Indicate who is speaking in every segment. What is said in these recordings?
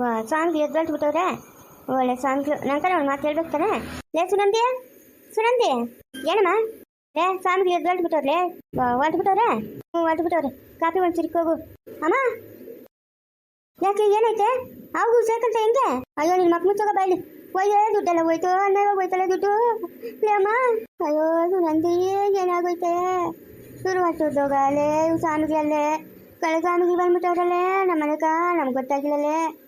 Speaker 1: ವಾ ಸ್ವಾಮಿಗೆ ಎದ್ದು ಬಿಟ್ಟವ್ರೆ? ಒಳ್ಳೆ ಸ್ವಾಮಿ ನಂತರ ಒಂದು ಮಾತು ಹೇಳ್ಬೇಕು ತಾನೆ? ಲೇ, ಸುನಂದಿ? ಸುನಂದಿ? ಏನಮ್ಮ? ಲೇ ಸ್ವಾಮಿಗೆ ಎದ್ದು ಬಿಟ್ಟವ್ರೆ? ಹೊಲ್ಟು ಬಿಟ್ಟವ್ರೆ? ಹ್ಞೂ ಹೊಲ್ಟು ಬಿಟ್ಟವ್ರೆ. ಕಾಫಿ ಒಂದು ಚಿರಿಕ್ ಹೋಗು. ಅಮ್ಮ? ಯಾಕೆ ಏನೈತೆ? ಅವು ಸೇಕಂತ ಹೆಂಗೆ? ಅಯ್ಯೋ ನಿನ್ನ ಮಕ್ಕ ಮುಚ್ಚೋಗ ಬಾಯ್ಲಿ. ಒಯ್ಯೋ, ದುಡ್ಡೆಲ್ಲ ಹೋಯ್ತು, ಅನ್ನ ಹೋಯ್ತಲ್ಲ ದುಡ್ಡು? ಲೇ, ಅಮ್ಮ? ಅಯ್ಯೋ, ಸುನಂದಿ, ಏನಾಗೋಯ್ತೆ? ಶುರು ಹೊಟ್ಟೋಗಾಲೆ ಇವು ಸ್ವಾಮಿಗಳಲ್ಲೇ. ಕಳೆ ಸ್ವಾಮಿಗಳು ಬಂದ್ಬಿಟ್ಟವ್ರಲ್ಲೇ ನಮ್ಮ ಮನೆಗ ನಮ್ಗೆ ಗೊತ್ತಾಗಿಲ್ಲಲೇ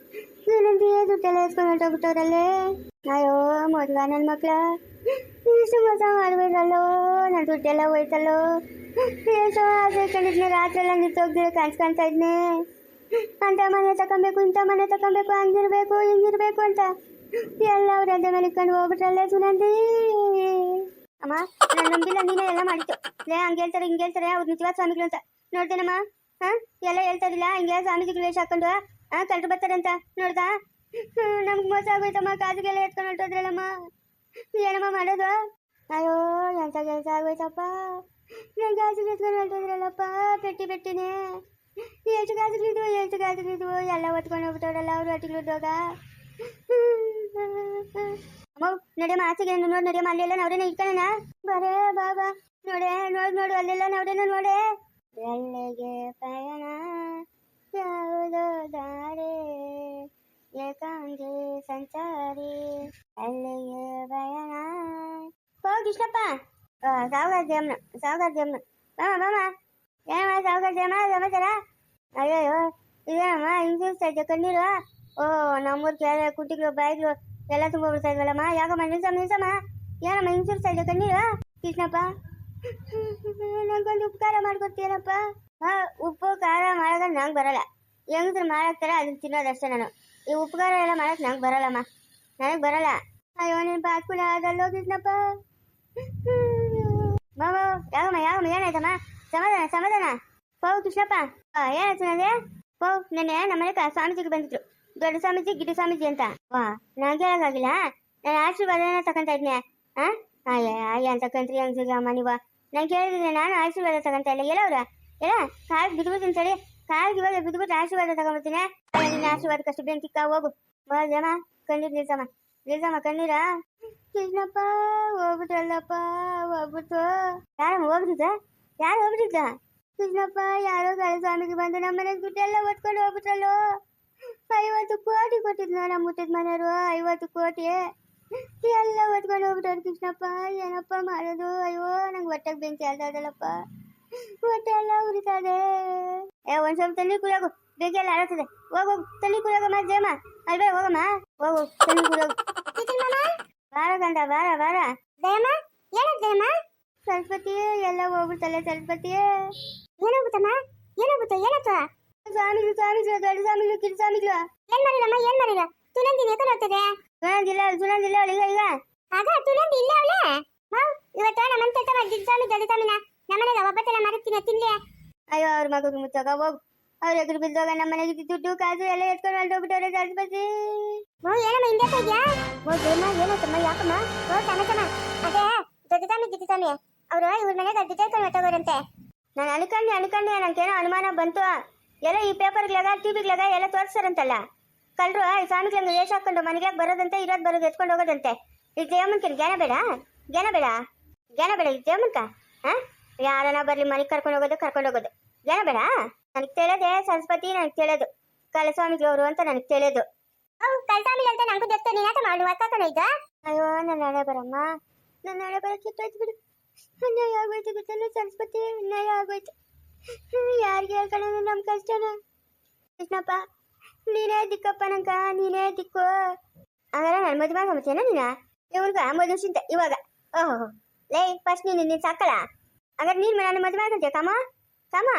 Speaker 1: ಸುನಂದಿ ದುಡ್ಡೆಲ್ಲ ಎತ್ಕೊಂಡು ಹೊಟ್ಟೋಗ್ಬಿಟ್ಟವ್ರಲ್ಲೇ ಅಯ್ಯೋ ಮದುವೆ ನನ್ನ ಮಕ್ಳ ಇಷ್ಟು ಮೋಸ ಮಾಡ್ಬೇಕಲ್ಲೋ ನನ್ನ ದುಡ್ಡೆಲ್ಲ ಹೋಯ್ತಲ್ಲೋ ಎಷ್ಟು ಆಸೆ ಕಂಡಿದ್ನೆ ರಾತ್ರಿ ಎಲ್ಲ ನಿಂತೋಗ್ದಿರ ಕನ್ಸ್ ಕಾಣ್ತಾ ಇದ್ನೆ ಅಂತ ಮನೆ ತಗೊಬೇಕು ಇಂಥ ಮನೆ ತಗೊಬೇಕು ಹಂಗಿರ್ಬೇಕು ಹಿಂಗಿರ್ಬೇಕು ಅಂತ ಎಲ್ಲ ಅವ್ರ ಅದೇ ಮೇಲೆ ಇಟ್ಕೊಂಡು ಹೋಗ್ಬಿಟ್ರಲ್ಲೇ ಸುನಂದಿ ಅಮ್ಮ ನಾನು ನಂಬಿಲ್ಲ ನೀನೇ ಎಲ್ಲ ಮಾಡಿತ್ತು ಲೇ ಹಂಗೆ ಹೇಳ್ತಾರೆ ಹಿಂಗೆ ಹೇಳ್ತಾರೆ ಅವ್ರು ನಿಜವಾದ ಸ್ವಾಮಿಗಳು ಅಂತ ನೋಡ್ತೇನಮ್ಮ ಹಾ ಎಲ್ಲ ಹೇಳ್ತಾ ಇದಿಲ್ಲ ಹಿಂಗೆ ಸ್ವಾಮೀಜಿಗಳು ವೇಷ ಹಾಕೊಂಡು ಹಾ ಕಲ್ತು ಬರ್ತಾರೆ ಅಂತ ನೋಡ್ದಾ ನಮ್ಗೆ ಮೋಸ ಆಗೋಯ್ತಮ್ಮ, ಕಾಜುಗೆಲ್ಲ ಎತ್ಕೊಂಡು ಹೊರಟೋದ್ರಲ್ಲಮ್ಮ. ಏನಮ್ಮ ಮಾಡೋದು? ಅಯ್ಯೋ ಎಂಥ ಕೆಲಸ ಆಗೋಯ್ತಪ್ಪ. ನನ್ನ ಕಾಜುಗೆ ಎತ್ಕೊಂಡು ಹೊರಟೋದ್ರಲ್ಲಪ್ಪ, ಪೆಟ್ಟಿ ಪೆಟ್ಟಿನೇ. ಎಷ್ಟು ಕಾಸುಗಳಿದ್ವು ಎಷ್ಟು ಕಾಸುಗಳಿದ್ವು ಎಲ್ಲ ಒತ್ಕೊಂಡು ಹೋಗ್ಬಿಟ್ಟವ್ರಲ್ಲ, ಅವ್ರು ಹೊಟ್ಟಿಗಳಿದ್ದಾಗ ಅಮ್ಮ, ನಡೆಯಮ್ಮ, ಆಚೆಗೆ ನೋಡಿ, ನಡೆಯಮ್ಮ, ಅಲ್ಲೆಲ್ಲ ನವರೇನ ಇಟ್ಕೊಳ್ಳೋಣ? ಬರೇ ಬಾಬಾ. ನೋಡೇ, ನೋಡ್, ನೋಡು, ಅಲ್ಲೆಲ್ಲ ನವರೇನ ನೋಡೆ? ಬೆಳ್ಳಿಗೆ ಪಯಣ ಯಾವುದೋ ದಾರೆ? ಏಕಾಂಗಿ ಸಂಚಾರಿ ಅಲ್ಲಿಗೆ ಪ್ರಯಾಣ ಓ ಕೃಷ್ಣಪ್ಪ. ಸಾವುಗಾರ ದೇಮ್ನ ಸಾವುಗಾರ ದೇಮ್ನ ಬಾಮ ಬಾಮ ಏನಮ್ಮ ಸಾವುಗಾರ ದೇಮ ಸಮಾಚಾರ? ಅಯ್ಯೋ ಇದೇನಮ್ಮ ಹಿಂಗಿಸ್ತಾ ಇದ್ದೆ ಕಣ್ಣೀರು? ಓ, ನಮ್ಮೂರು ಕೆಳ ಕುಟ್ಟಿಗಳು ಬಾಯಿಗಳು ಎಲ್ಲ ತುಂಬ ಬಿಡ್ತಾ ಇದ್ವಲ್ಲಮ್ಮ ಯಾಕಮ್ಮ, ನಿಲ್ಸಮ್ಮ ನಿಲ್ಸಮ್ಮ. ಏನಮ್ಮ ಹಿಂಗಿಸ್ತಾ ಇದ್ದೆ ಕಣ್ಣೀರು? ಕೃಷ್ಣಪ್ಪ. ನಂಗೊಂದು ಉಪಕಾರ ಹಾ ಮಾಡೋದ್ರೆ ನಂಗೆ ಬರಲ್ಲ. ಹೆಂಗಸ್ರು ಮಾಡಾಕ್ತಾರೆ ಅದನ್ನ ತಿನ್ನೋದಷ್ಟೇ ನಾನು. ಈ ಉಪಕಾರ ಎಲ್ಲ ಮಾಡಕ್ ನಂಗೆ ಬರಲ್ಲಮ್ಮ. ನನಗೆ ಬರಲ್ಲ. ಅಯ್ಯೋ, ನೀನು ಬಾತ್ಕುಲ ಅದಲ್ಲೋ ಕೃಷ್ಣಪ್ಪ ಮಾವ ಯಾವಮ್ಮ ಯಾವಮ್ಮ, ಏನಾಯ್ತಮ್ಮ? ಸಮಾಧಾನ ಸಮಾಧಾನ? ಪೌ, ಕೃಷ್ಣಪ್ಪ. ಏನಾಯ್ತು ನನಗೆ ಪೌ, ನೆನ್ನೆ ನಮ್ಮನೆ ಸ್ವಾಮೀಜಿಗೆ ಬಂದಿದ್ರು. ದೊಡ್ಡ ಸ್ವಾಮೀಜಿ ಗಿಡ ಸ್ವಾಮೀಜಿ ಅಂತ. ವಾ, ನಂಗೆ ಹೇಳೋಕ್ಕಾಗಿಲ್ಲ ನಾನು ಆಶೀರ್ವಾದನ ತಗೊಂತ ಇದ್ನೆ. ಹಾ ಅಯ್ಯ ಅಯ್ಯ, ಅಂತ ಕಂತ್ರಿ ಹಂಗಿಲ್ಲಮ್ಮ ನೀವು. ನಾನು ಕೇಳಿದ್ರೆ ನಾನು ಆಶೀರ್ವಾದ ತಗೊಂತ ಇಲ್ಲ. ಎಲ್ಲವ್ರ? ಎಲ್ಲ ಕಾಲ್ ಸರಿ ಕಾಲ್ಗೆ ಇವಾಗ ಬಿದ್ಬಿಟ್ಟು ಆಶೀರ್ವಾದ ತಗೊಂಡ್ಬಿಡ್ತೀನಿ ಆಶೀರ್ವಾದ ಕಷ್ಟ ಬೇನ್ ಬೆಂಕಿಕ್ಕ ಹೋಗು. ಬಾ ಜಮ ಕಣ್ಣೀರು ನಿಲ್ಸಮ್ಮ ನಿಲ್ಸಮ್ಮ ಕಣ್ಣೀರ. ಕೃಷ್ಣಪ್ಪ ಹೋಗ್ಬಿಟ್ರಲ್ಲಪ್ಪ, ಹೋಗ್ಬಿಟ್ಟು. ಯಾರು ಹೋಗ್ಬಿಟ್ಟಿದ್ದ? ಯಾರು ಹೋಗ್ಬಿಟ್ಟಿದ್ದ? ಕೃಷ್ಣಪ್ಪ ಯಾರೋ ಕಾಲ ಸ್ವಾಮಿಗೆ ಬಂದು ನಮ್ಮ ಮನೆಗೆ ದುಡ್ಡೆಲ್ಲ ಒತ್ಕೊಂಡು ಹೋಗ್ಬಿಟ್ರಲ್ಲೋ. ಐವತ್ತು ಕೋಟಿ ಕೊಟ್ಟಿದ್ನ ನಮ್ಮ ಮುಟ್ಟಿದ ಮನೆಯವರು, ಐವತ್ತು ಕೋಟಿ. ಎಲ್ಲ ಒತ್ಕೊಂಡು ಹೋಗ್ಬಿಟ್ಟವ್ರು ಕೃಷ್ಣಪ್ಪ. ಏನಪ್ಪ ಮಾಡೋದು? ಅಯ್ಯೋ, ನಂಗೆ ಹೊಟ್ಟೆಗೆ ಬೆಂಕಿ ಆಲ್ತದಲ್ಲಪ್ಪ ಹೊಟ್ಟೆ ಎಲ್ಲ ಉರಿತದೆ ಏ ಒಂದ್ ಸ್ವಲ್ಪ ತಣ್ಣಿ ಕುಡಿಯೋಗು ಬೆಂಕಿ ಎಲ್ಲ ಆಡುತ್ತದೆ ಹೋಗು ತಲೆ ಕುಡಿಯೋಗಮ್ಮ ಜಯಮ್ಮ. ಅಲ್ವೇ ಹೋಗಮ್ಮ. ಹೋಗು ತಲೆ ಕುಡಿಯೋಗು ಬಾರ ಗಂಡ ಬಾರ ಬಾರ. ದಯಮ್ಮ ಏನ ದಯಮ್ಮ ಸರಸ್ವತಿ ಎಲ್ಲ ಹೋಗ್ಬಿಡ್ತಲ್ಲ ಸರಸ್ವತಿ ಏನಾಗುತ್ತಮ್ಮ ಏನಾಗುತ್ತ ಏನತ್ತ ಸ್ವಾಮಿಗಳು ಸ್ವಾಮಿಗಳು ದೊಡ್ಡ ಸ್ವಾಮಿಗಳು ಕಿರು ಸ್ವಾಮಿಗಳು. ಏನ್ ಮಾಡಿಲ್ಲಮ್ಮ ಏನ್ ಮಾಡಿಲ್ಲ? ತುನಂದಿ ನೇಕ ಹೋಗ್ತದೆ. ತುನಂದಿಲ್ಲ ತುನಂದಿಲ್ಲ ಅವಳು. ಈಗ ಆಗ ತುನಂದಿ ಇಲ್ಲ ಅವಳೆ? ಇವತ್ತು ನಮ್ಮ ತಟ್ಟ ಗಿಡ್ ಸ್ವಾಮಿ ದೊಡ್ಡ ಸ್ವಾಮಿನ. ನಮ್ಮನೆಗೆ ಒಬ್ಬತ್ತೆಲ್ಲ ಮರತ್ತಿನ ತಿನ್ಲಿ. ಅಯ್ಯೋ ಅವ್ರ ಮಗಗೆ ಮುಚ್ಚಾಗ ಹೋಗು. ಅವ್ರ ಎದುರು ಬಿದ್ದಾಗ ನಮ್ಮ ಮನೆಗೆ ದುಡ್ಡು ಕಾಸು ಎಲ್ಲ ಎತ್ಕೊಂಡು ಹೊರಟೋಗ್ಬಿಟ್ಟವ್ರೆ ಸರಸ್ವತಿ ಓ ಏನಮ್ಮ ಹಿಂದೆ ಇದೆಯಾ ಓ ಏನಾಯ್ತಮ್ಮ ಯಾಕಮ್ಮ? ಓ ತಮಸಮ್ಮ ಅದೇ ದೊಡ್ಡ ಸ್ವಾಮಿ ಗಿಡ್ಡ ಸ್ವಾಮಿ ಅವರು ಇವ್ರ ಮನೆಗೆ ದುಡ್ಡು ಎತ್ಕೊಂಡು ಹೊರಟೋಗೋರಂತೆ. ನಾನು ಅನ್ಕೊಂಡೆ ಅನ್ಕೊಂಡೆ ನನಗೇನೋ ಅನುಮಾನ ಬಂತು. ಎಲ್ಲ ಈ ಪೇಪರ್ಗಳಾಗ ಟಿವಿಗಳಾಗ ಎಲ್ಲ ತೋರಿಸ್ತಾರಂತಲ್ಲ. ಕಲ್ರು ಈ ಸ್ವಾಮಿಗಳಂಗ ವೇಷ ಹಾಕೊಂಡು ಮನೆಗೆ ಬರೋದಂತೆ ಇರೋದು ಬರೋದು ಎತ್ಕೊಂಡು ಹೋಗೋದಂತೆ. ಈ ಜಯಮ್ಮನ್ಕಿನ ಜ್ಞಾನ ಬೇಡ? ಜ್ಞಾನ ಬೇಡ? ಜ್ಞಾನ ಬೇಡ ಈ ಜಯಮ್ಮನ್ಕ ಹಾ ಯಾರನ್ನ ಬರ್ಲಿ ಮನೆಗೆ ಕರ್ಕೊಂಡು ಹೋಗೋದು ಕರ್ಕೊಂಡು ಹೋಗೋದು. ಏನ ಬೇಡ ನನಗೆ ತಿಳಿದೆ ಸರಸ್ವತಿ ನನಗೆ ತಿಳಿದು. ಕಲಸ್ವಾಮಿಗಳವರು ಅಂತ ನನಗೆ ತಿಳಿದು. ಕಲಸ್ವಾಮಿ ಅಂತ ನಂಗೂ ಗೊತ್ತು. ನೀನ್ ಆಟ ಮಾಡಿ ಒತ್ತಾಕೊಂಡು ಇದ್ದ ಅಯ್ಯೋ ನನ್ನ ಹಣೆ ಬರಮ್ಮ. ನನ್ನ ಹಣೆ ಬರ ಕಿತ್ತೋಯ್ತು ಬಿಡು. ಅನ್ಯಾಯ ಆಗೋಯ್ತು ಗೊತ್ತಲ್ಲ ಸರಸ್ವತಿ ಅನ್ಯಾಯ ಆಗೋಯ್ತು. ಯಾರಿಗೆ ಹೇಳ್ಕೊಳ್ಳೋದು ನಮ್ಮ ಕಷ್ಟನ. ಕೃಷ್ಣಪ್ಪ ನೀನೇ ದಿಕ್ಕಪ್ಪ ನಂಗ ನೀನೇ ದಿಕ್ಕು. ಹಂಗಾರ ನನ್ನ ಮದುವೆ ಮಾಡ್ಕೊಂಬತ್ತೇನ ನೀನ? ಇವ್ರಿಗ ಮದುವೆ ಚಿಂತೆ ಇವಾಗ. ಓಹೋ ಲೇ ಫಸ್ಟ್ ನೀನು ನೀನು ಸಾಕಳ ಹಾಗಾದ್ರೆ ನೀನು ನಾನು ಮದುವೆ ಮಾಡ್ಕೊಂತೀಯ ಕಮ್ಮ ಕಮ್ಮ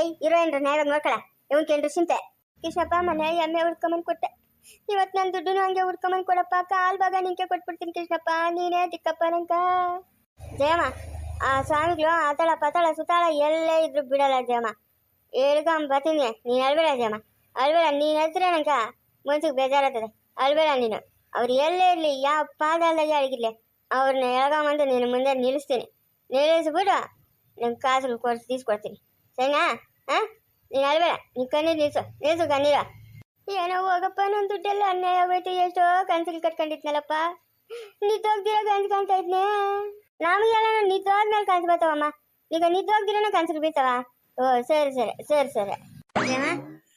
Speaker 1: ಏಯ್ ಹೀರೋಯಿನ್ರ ನ್ಯಾಯವಾಗ ನೋಡ್ಕೊಳ ಇವನ್ ಕೇಳ್ರು ಚಿಂತೆ. ಕೃಷ್ಣಪ್ಪ ಮನೆ ಎಮ್ಮೆ ಹುಡ್ಕೊಂಬಂದು ಕೊಟ್ಟೆ. ಇವತ್ತು ನನ್ನ ದುಡ್ಡು ಹಂಗೆ ಹುಡ್ಕೊಂಬಂದು ಕೊಡಪ್ಪ. ಕಾಲ್ ಭಾಗ ನಿಂಗೆ ಕೊಟ್ಬಿಡ್ತೀನಿ ಕೃಷ್ಣಪ್ಪ. ನೀನೇ ದಿಕ್ಕಪ್ಪ ನಂಕ ಜಯಮ್ಮ, ಆ ಸ್ವಾಮಿಗಳು ಆತಾಳ ಪಾತಾಳ ಸುತ್ತಾಳ ಎಲ್ಲೇ ಇದ್ರು ಬಿಡಲ್ಲ ಜಯಮ್ಮ. ಹೇಳ್ಕೊಂಡ್ ಬರ್ತೀನಿ. ನೀನು ಅಳ್ಬೇಡ ಜಯಮ್ಮ. ಅಳ್ಬೇಡ ನೀನು ಹೇಳ್ತೀರ ನಂಕ ಮನ್ಸಿಗೆ ಬೇಜಾರಾಗ್ತದೆ. ಅಳ್ಬೇಡ ನೀನು. ಅವ್ರು ಎಲ್ಲೇ ಇರಲಿ, ಯಾವ ಪಾದಲ್ದಾಗ ಅಡಗಿರ್ಲಿ. ಅವ್ರನ್ನ ಎಳ್ಕೊಂಬಂದು ನೀನು ಮುಂದೆ ನಿಲ್ಲಿಸ್ತೀನಿ. ನಿಲ್ಲಿಸ್ಬಿಟ್ಟು ನಿಮ್ಮ ಕಾಸುಗಳು ಕೊಡ್ಸಿ ತೀಸ್ಕೊಡ್ತೀನಿ ಸರಿನಾ ಹಾಂ ನೀನು ಅಲ್ಬೇಡ ನೀನು ಕಣ್ಣೀರು ನಿಲ್ಸು ನಿಲ್ಸು ಕಣ್ಣೀರ ಏನೋ ಹೋಗಪ್ಪ ನನ್ನ ದುಡ್ಡೆಲ್ಲ ಅನ್ಯಾಯ ಆಗೋಯ್ತು ಎಷ್ಟೋ ಕನ್ಸಿಗೆ ಕಟ್ಕೊಂಡಿದ್ನಲ್ಲಪ್ಪ ನಿದ್ದೋಗ್ದಿರೋ ಕನ್ಸು ಕಾಣ್ತಾ ಇದ್ನೆ ನಮಗೆಲ್ಲ ನಿದ್ದೋದ್ಮೇಲೆ ಕನ್ಸು ಬರ್ತಾವಮ್ಮ ಈಗ ನಿದ್ದೋಗ್ದಿರೋನ ಕನ್ಸಿಗೆ ಬೀಳ್ತಾವ ಓ ಸರಿ ಸರಿ ಸರಿ ಸರಿ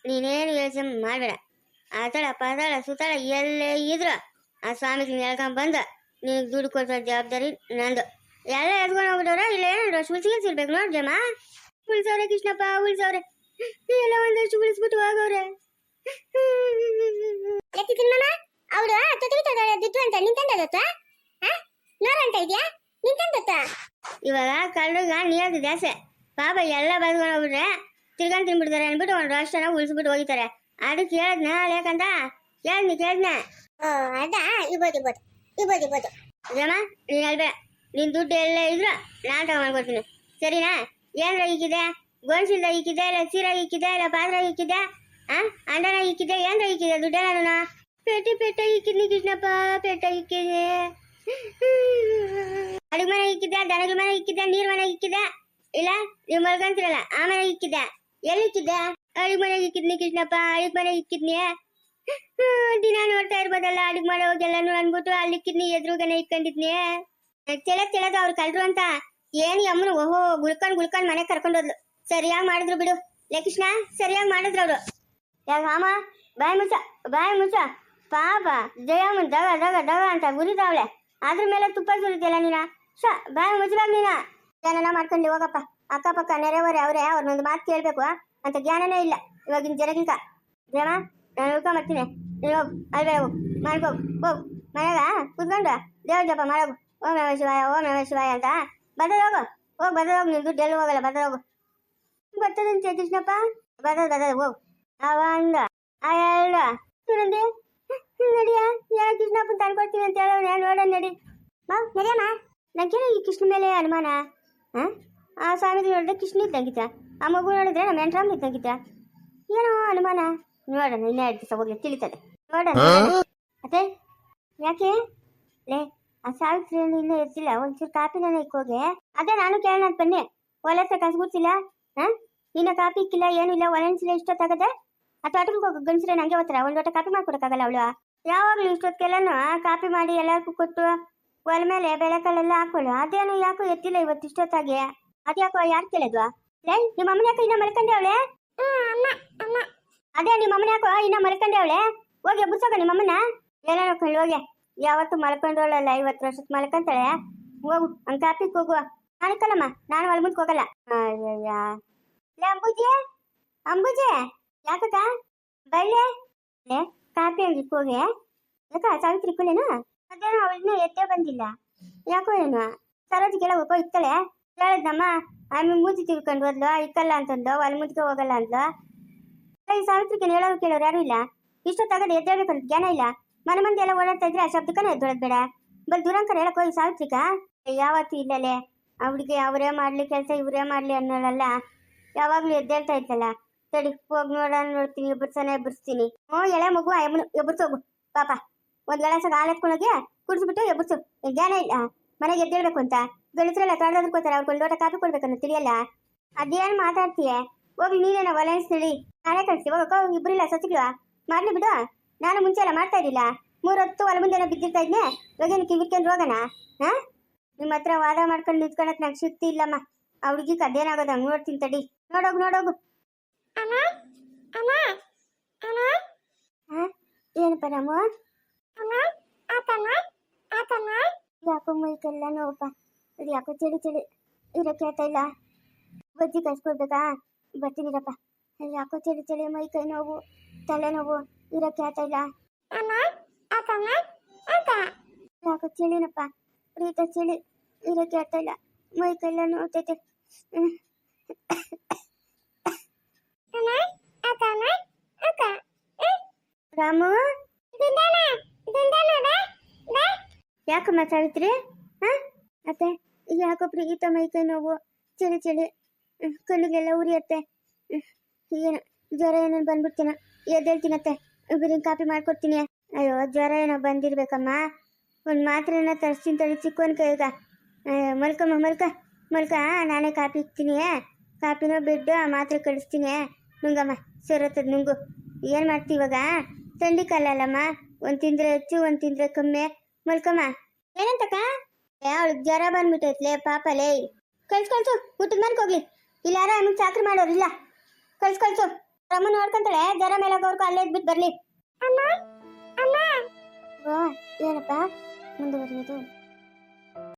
Speaker 1: ನೀನೇನು ಯೋಚನೆ ಮಾಡಬೇಡ ಆತಾಳ ಪಾತಾಳ ಸುತ್ತಾಳ ಎಲ್ಲೇ ಇದ್ರು ಆ ಸ್ವಾಮೀಜಿ ಹೇಳ್ಕೊಂಡ್ ಬಂದ ನಿನಗೆ ದುಡ್ಡು ಕೊಡ್ಸೋ ಜವಾಬ್ದಾರಿ ನಂದು ಎಲ್ಲ ಎತ್ಕೊಂಡು ಹೋಗ್ಬಿಟ್ಟವ್ರ ಇಲ್ಲ ಏನಾದ್ರು ಉಳಿಸಿ ಇರ್ಬೇಕು ನೋಡ್ಜಮ್ಮ ಉಳಿಸವ್ರೆ ಕೃಷ್ಣಪ್ಪ ಉಳಿಸವ್ರೆ ಎಲ್ಲ ಒಂದಷ್ಟು ಉಳಿಸ್ಬಿಟ್ಟು ಹೋಗವ್ರೆ ಅವರು ದುಡ್ಡು ಅಂತ ನಿಂತಂದತ್ತ ನೋಡಂತ ಇದ್ಯಾ ನಿಂತಂದತ್ತ ಇವಾಗ ಕಳ್ಳಗ ನೀರು ಜಾಸ್ತಿ ಪಾಪ ಎಲ್ಲ ಬದ್ಕೊಂಡು ಹೋಗ್ಬಿಟ್ರೆ ತಿರ್ಗಂಡ್ ತಿನ್ಬಿಡ್ತಾರೆ ಅಂದ್ಬಿಟ್ಟು ಒಂದು ರಾಷ್ಟ್ರನ ಉಳಿಸ್ಬಿಟ್ಟು ಹೋಗಿತಾರೆ ಅದಕ್ಕೆ ಹೇಳದ್ನ ಯಾಕಂತ ಹೇಳದ್ನಿ ಕೇಳದ್ನ
Speaker 2: ಓ ಅದಾ ಇರ್ಬೋದು ಇರ್ಬೋದು ಇರ್ಬೋದು ಇರ್ಬೋದು
Speaker 1: ಜಮ ನೀನ್ ಹೇಳ್ಬೇಡ ನಿನ್ ದುಡ್ಡು ಎಲ್ಲ ಇದ್ರ ನಾನ್ ತಗೊಂಡ್ಕೊಡ್ತೀನಿ ಸರಿನಾ? ಏನ್ರ ಇಕ್ಕಿದೆ ಗೋಣಿಸಿಲ್ದ ಇಕ್ಕಿದೆ ಇಲ್ಲ ಸೀರೆ ಇಕ್ಕಿದೆ ಇಲ್ಲ ಪಾತ್ರ ಇಕ್ಕಿದೆ ಆ? ಅಂಡನ ಇಕ್ಕಿದೆ ಏನ್ರ ಇಕ್ಕಿದೆ ದುಡ್ಡೆಲ್ಲ ನಾನು ಪೇಟೆ ಪೇಟೆ ಇಕ್ಕಿದ್ನಿ ಕೃಷ್ಣಪ್ಪ, ಪೇಟೆ ಇಕ್ಕಿದೆ ಅಡುಗೆ ಮನೆ ಇಕ್ಕಿದೆ ದನಗಳ ಮನೆ ಇಕ್ಕಿದೆ ನೀರ್ ಮನೆ ಇಕ್ಕಿದೆ ಇಲ್ಲ ನೀವು ಮಲ್ಕೊಂತೀರಲ್ಲ, ಆ ಮನೆ ಇಕ್ಕಿದೆ ಎಲ್ಲಿ ಇಕ್ಕಿದ್ದೆ ಅಡಿಗೆ ಮನೆ ಇಕ್ಕಿದ್ನಿ ಕೃಷ್ಣಪ್ಪ, ಅಡುಗೆ ಮನೆ ಇಕ್ಕಿದ್ನಿ ದಿನ ನೋಡ್ತಾ ಇರ್ಬೋದಲ್ಲ, ಅಡುಗೆ ಮನೆ ಮಾಡೋಗೆಲ್ಲನು ಅನ್ಬಿಟ್ಟು ಅಲ್ಲಿ ಇಕ್ಕಿದ್ನಿ ಎದುರುಗನೆ ಇಟ್ಕೊಂಡಿದ್ನಿ ತಿಳದ್ ಕೇಳೋದು ಅವ್ರು ಕಲ್ರು ಅಂತ. ಏನ್ ಅಮ್ಮನು ಓಹೋ ಗುಳ್ಕೊಂಡ್ ಗುಳ್ಕೊಂಡ್ ಮನೆ ಕರ್ಕೊಂಡ್ ಹೋದ್ಲು. ಸರಿಯಾಗಿ ಮಾಡಿದ್ರು ಬಿಡು. ಲೇ, ಕೃಷ್ಣ, ಸರಿಯಾಗಿ ಮಾಡಿದ್ರು ಅವ್ರು. ಯಾಕ ಬಾಯ್ ಮುಚ್ಚ ಬಾಯ್ ಮುಚ್ಚ. ಪಾಪ ಜಯಮ್ಮನ್ ದಗ ದಗ ದಗ ಅಂತ ಗುರಿದಾವ್ಳೆ. ಅದ್ರ ಮೇಲೆ ತುಪ್ಪ ಸುರಿತಿಯಲ್ಲ ನೀನ? ಸ ಬಾಯ್ ಮುಚ್ಚಬಾಗ ನೀನ? ಏನನ ಮಾಡ್ಕೊಂಡು ಹೋಗಪ್ಪ. ಅಕ್ಕಪಕ್ಕ ನೆರೆವರೆ ಅವರೇ ಅವ್ರನ್ನೊಂದು ಮಾತು ಕೇಳ್ಬೇಕು ಅಂತ ಜ್ಞಾನನೇ ಇಲ್ಲ. ಇವಾಗಿನ ಜನಗಿಂತ ಜಯಮ್ಮ, ನಾನು ಉಳ್ಕೊಂಬರ್ತೀನಿ. ನೀನು ಬೇಡ ಹೋಗು. ಹೋಗ್ ಹೋಗು. ಮನೆಯಾಗ ಕುತ್ಕೊಂಡು ದೇವ್ರ ಜಪ ಮಾಡೋಗು. ಓಂ ನಮ ಶಿವಾಯ ಓಂ ನಮ ಶಿವಾಯ ಅಂತ. ಬದಲ್ ಹೋಗು. ಹೋಗಿ ಬದಲ್ ಹೋಗು. ನೀನು ದುಡ್ಡು ಎಲ್ಲೂ ಹೋಗಲ್ಲ? ಬದಲ್ ಹೋಗು. ಬರ್ತದಂತೆ ಕೃಷ್ಣಪ್ಪ ಬದಲು ಬದಲ್ ಹೋಗು. ಅವ ಅಂದ. ಆ ಎಲ್ಲ ಸುರಂದಿ ನಡಿಯ. ಯಾ ಕೃಷ್ಣಪ್ಪ ತಂದ್ಕೊಡ್ತೀನಿ ಅಂತ ಹೇಳೋಣ ನೋಡೋಣ ನಡಿ. ಬಾ ನಡಿಯಮ್ಮ. ನಂಗೇನೋ ಈ ಕೃಷ್ಣ ಮೇಲೆ ಅನುಮಾನ? ಹಾಂ ಆ ಸ್ವಾಮಿ ನೋಡಿದ್ರೆ ಕೃಷ್ಣ ಇದ್ದಂಗಿತ್ತ ಆ ಮಗು ನೋಡಿದ್ರೆ ನಮ್ಮ ಎಂಟ್ರಾಮ್ ಇದ್ದಂಗಿತ್ತ ಏನೋ ಅನುಮಾನ? ನೋಡೋಣ ಇನ್ನೇ ಎರಡು ದಿವಸ ಹೋಗಿ ತಿಳಿತದೆ. ನೋಡೋಣ ಅದೇ ಯಾಕೆ? ಲೇ ಸಾವಿತ್ರಿ ಇನ್ನೂ ಇರ್ತಿಲ್ಲ ಒಂಚೂರು ಕಾಪಿನ ಇಕ್ಕೋಗೆ ಅದೇ ನಾನು ಕೇಳೋಣ ಅಂತ ಬನ್ನಿ. ಒಲೆ ಹತ್ರ ಕಾಸು ಗುಡ್ಸಿಲ್ಲ? ಹಾ? ಇನ್ನ ಕಾಪಿ ಇಕ್ಕಿಲ್ಲ ಏನೂ ಇಲ್ಲ ಒಲೆನ್ಸಿಲ್ಲ ಇಷ್ಟೊತ್ತಾಗದೆ ಆ ತೋಟಕ್ಕೆ ಹೋಗು ಗಂಡಸ್ರೆ ನಂಗೆ ಓದ್ತಾರ ಒಂದು ಲೋಟ ಕಾಪಿ ಮಾಡ್ಕೊಡಕ್ಕಾಗಲ್ಲ ಅವಳು. ಯಾವಾಗಲೂ ಇಷ್ಟೊತ್ತಿಗೆಲ್ಲನು ಕಾಪಿ ಮಾಡಿ ಎಲ್ಲರಿಗೂ ಕೊಟ್ಟು ಒಲೆ ಮೇಲೆ ಬೆಳೆಕಲ್ಲೆಲ್ಲ ಹಾಕೊಳ್ಳು ಅದೇನು ಯಾಕೋ ಎತ್ತಿಲ್ಲ ಇವತ್ತು ಇಷ್ಟೊತ್ತಾಗೆ? ಅದ್ಯಾಕೋ ಯಾರು ಕೇಳಿದ್ವಾ? ಲೇ ನಿಮ್ಮ ಅಮ್ಮನ ಯಾಕೋ ಇನ್ನ ಮಲ್ಕೊಂಡೆ ಅವಳೆ?
Speaker 2: ಅಮ್ಮ ಅಮ್ಮ.
Speaker 1: ಅದೇ ನಿಮ್ಮ ಅಮ್ಮನ ಯಾಕೋ ಇನ್ನ ಮಲ್ಕೊಂಡೆ ಅವಳೆ? ಹೋಗಿ ಎಬ್ಬರ್ಸೋಗ ನಿಮ್ಮ ಅಮ್ಮನ. ಕಳ್ಳಿ ಹೋಗಿ. ಯಾವತ್ತು ಮಲ್ಕೊಂಡೋಳಲ್ಲ ಐವತ್ತು ವರ್ಷಕ್ಕೆ ಮಲ್ಕೊಂತಾಳೆ? ಹೋಗು ಹಂಗೆ ಕಾಪಿಗೆ ಹೋಗುವ. ನಾನು ಕಲ್ಲಮ್ಮ ನಾನು ಹೊಲ ಮುಂದೆ ಹೋಗಲ್ಲ ಲೇ, ಅಂಬುಜೆ! ಅಂಬುಜಿ! ಯಾಕಕ್ಕ? ಬಳ್ಳೆ ಲೇ ಕಾಪಿ ಅಂಗಡಿಗೆ ಹೋಗಿ. ಯಾಕ, ಸಾವಿತ್ರಿ ಕುಲೇನು? ಮಧ್ಯಾಹ್ನ ಅವಳನ್ನ ಎತ್ತೇ ಬಂದಿಲ್ಲ. ಯಾಕೋ ಏನು? ಸರೋಜಿ ಕೆಳಗೆ ಹೋಗೋ ಇಕ್ಕಳೆ ಹೇಳಿದ್ನಮ್ಮ ಆಮೇಲೆ ಮೂತಿ ತಿಳ್ಕೊಂಡು ಹೋದ್ಲು, ಇಕ್ಕಲ್ಲ ಅಂತಂದು ಅಲ್ಲಿ ಮುಂದಕ್ಕೆ ಹೋಗಲ್ಲ ಅಂದ್ಲು. ಈ ಸಾವಿತ್ರಿಗೆ ಹೇಳೋರು ಕೇಳೋರು ಯಾರು ಇಲ್ಲ. ಇಷ್ಟೊತ್ತಾಗದೆ ಎದ್ದೇಳ್ಬೇಕಂತ ಜ್ಞಾನ ಇಲ್ಲ. ಮನೆ ಮಂದಿ ಎಲ್ಲ ಓಡಾಡ್ತಾ ಇದ್ರೆ ಆ ಶಬ್ದಕ್ಕನೇ ಎದ್ದೊಳದ್ ಬೇಡ. ಬಲ್ ದುರಂಕರ್ ಹೇಳಕ್ ಹೋಗಿ ಸಾವಿತ್ರಿಕ? ಯಾವತ್ತೂ ಇಲ್ಲಲೆ. ಅವಳಿಗೆ ಅವರೇ ಮಾಡ್ಲಿ ಕೆಲಸ, ಇವರೇ ಮಾಡ್ಲಿ ಅನ್ನೋಳಲ್ಲ ಯಾವಾಗ್ಲೂ ಎದ್ದೇಳ್ತಾ ಇತ್ತಲ್ಲ ತಡಿ, ಹೋಗ್ ನೋಡೋಣ, ನೋಡ್ತೀನಿ ಎಬ್ಬರ್ಸನ ಎಬ್ಬರ್ಸ್ತೀನಿ ಹ್ಞೂ ಎಳೆ ಮಗು ಎಮ್ಮನು ಎಬ್ಬರ್ಸೋಗು ಪಾಪ, ಒಂದ್ ಗಳಸ ಹಾಲು ಎತ್ಕೊಂಡೋಗಿ ಕುಡಿಸ್ಬಿಟ್ಟು ಎಬ್ಬರ್ಸು ಜ್ಞಾನ ಇಲ್ಲ. ಮನೆಗೆ ಎದ್ದೇಳ್ಬೇಕು ಅಂತ. ಬೆಳೆಸ್ರಲ್ಲ ತೊಳೆದೋದ್ಕೋತಾರೆ ಅವ್ರಿಗೆ ಒಂದು ಲೋಟ ಕಾಫಿ ಕೊಡ್ಬೇಕನ್ನ ತಿಳಿಯಲ್ಲ. ಅದೇನ್ ಮಾತಾಡ್ತೀಯ? ಹೋಗ್ಲಿ ನೀನೇನ ವಲೆನ್ಸ್ ಹೇಳಿ ನಾನೇ ಹೋಗಿ ಹೋಗಕ್ಕ ಇಲ್ಲ ಸಸಿಗಳು ಮಾಡ್ಲಿ ಬಿಡು. ನಾನು ಮುಂಚೆ ಎಲ್ಲ ಮಾಡ್ತಾ ಇರಲಿಲ್ಲ ಮೂರೊತ್ತು ಹೊಲ ಮುಂದೆ ಬಿದ್ದಿರ್ತಾ ಇದ್ನೆ. ಇವಾಗೇನು ಕಿವಿಟ್ಕೊಂಡು ಹೋಗೋಣ ಹಾ? ನಿಮ್ಮ ಹತ್ರ ವಾದ ಮಾಡ್ಕೊಂಡು ನಿಂತ್ಕೊಳಕ್ ನಂಗೆ ಶಕ್ತಿ ಇಲ್ಲಮ್ಮ. ಆ ಹುಡುಗಿಗೆ ಅದೇನಾಗೋದು ಹಂಗೆ ನೋಡ್ತೀನಿ ತಡಿ. ನೋಡೋಗು ನೋಡೋಗು.
Speaker 2: ಅಮ್ಮ? ಅಮ್ಮ? ಅಮ್ಮ?
Speaker 1: ಹಾ? ಏನಪ್ಪ ರಾಮು? ಯಾಕೋ ಮೈಕೆಲ್ಲ ನೋವಪ್ಪ. ಅದು ಯಾಕೋ ಚಳಿ ಚಳಿ ಇರೋಕೆ ಕೇಳ್ತಾ ಇಲ್ಲ. ಬಜ್ಜಿ ಕಳ್ಸ್ಕೊಡ್ಬೇಕಾ? ಬರ್ತೀನಿರಪ್ಪ ಯಾಕೋ ಚಳಿ ಚಳಿ ಮೈ ಕೈ ನೋವು ತಲೆನೋವು ಇರೋಕೆ ಆಗ್ತಾ ಇಲ್ಲ
Speaker 2: ಅಮ್ಮ ಅಕ್ಕಮ್ಮ ಅಕ್ಕ
Speaker 1: ಯಾಕೋ ಚಳಿನಪ್ಪ. ಪ್ರೀತ ಚಳಿ ಇರಕ್ಕೆ ಆಗ್ತಾ ಇಲ್ಲ. ಮೈ
Speaker 2: ಕೈಲ ನೋಡ್ತೈತೆ ಆತ
Speaker 1: ರಾಮು? ಯಾಕಮ್ಮ ಸಾವಿತ್ರಿ ಹಾ? ಅತ್ತೆ ಯಾಕೋ ಪ್ರೀತ ಮೈ ಕೈ ನೋವು ಚಳಿ ಚಳಿ ಕಲ್ಲಿಗೆಲ್ಲ ಉರಿಯತ್ತೆ. ಏನು ಜ್ವರ ಏನೇನು ಬಂದ್ಬಿಡ್ತೀನ ಎದ್ದೇಳ್ತೀನತ್ತೆ ಗ್ರೀನ್ ಕಾಪಿ ಮಾಡ್ಕೊಡ್ತೀನಿ. ಅಯ್ಯೋ, ಜ್ವರ ಏನೋ ಬಂದಿರ್ಬೇಕಮ್ಮ. ಒಂದು ಮಾತ್ರೆನ ತರಿಸ್ತೀನಿ ತಡಿ, ಚಿಕ್ಕೋನ್ ಕೈಗ ಮಲ್ಕಮ್ಮ, ಮಲ್ಕ ಮಲ್ಕ. ನಾನೇ ಕಾಪಿ ಇಕ್ತೀನಿ. ಕಾಪಿನೋ ಬಿಟ್ಟು ಆ ಮಾತ್ರೆ ಕಳಿಸ್ತೀನಿ. ನುಂಗಮ್ಮ, ಸರತ್ತದ ನುಂಗು. ಏನು ಮಾಡ್ತಿ ಇವಾಗ? ತಂಡಿ ಕಾಲಲ್ಲಮ್ಮ ಒಂದು ತಿಂದರೆ ಹೆಚ್ಚು, ಒಂದು ತಿಂದರೆ ಕಮ್ಮಿ. ಮಲ್ಕಮ್ಮ. ಏನಂತಕ್ಕ? ಅವಳಿಗೆ ಜ್ವರ ಬಂದ್ಬಿಟ್ಟೈತ್ಲೆ, ಪಾಪ ಲೇ. ಕಳ್ಸ್ಕೊಳ್ಸು, ಊಟದ ಮನ್ಕೋಗ್ಲಿ ಇಲ್ಲಾರ ನಮ್ಗೆ ಚಾಕ್ರಿ ಮಾಡೋರಿಲ್ಲ. ಇಲ್ಲ ಕಳ್ಸು ರಮ್ಮ ಜರ ಮೇಲೆ ಮೇಲಾಗೋರ್ಗೂ ಅಲ್ಲೇ ಇದ್ಬಿಟ್ಟು ಬರ್ಲಿ.
Speaker 2: ಅಮ್ಮ ಅಮ್ಮ.
Speaker 1: ಓ ಏನಪ್ಪ? ಮುಂದುವರಿಯೋದು.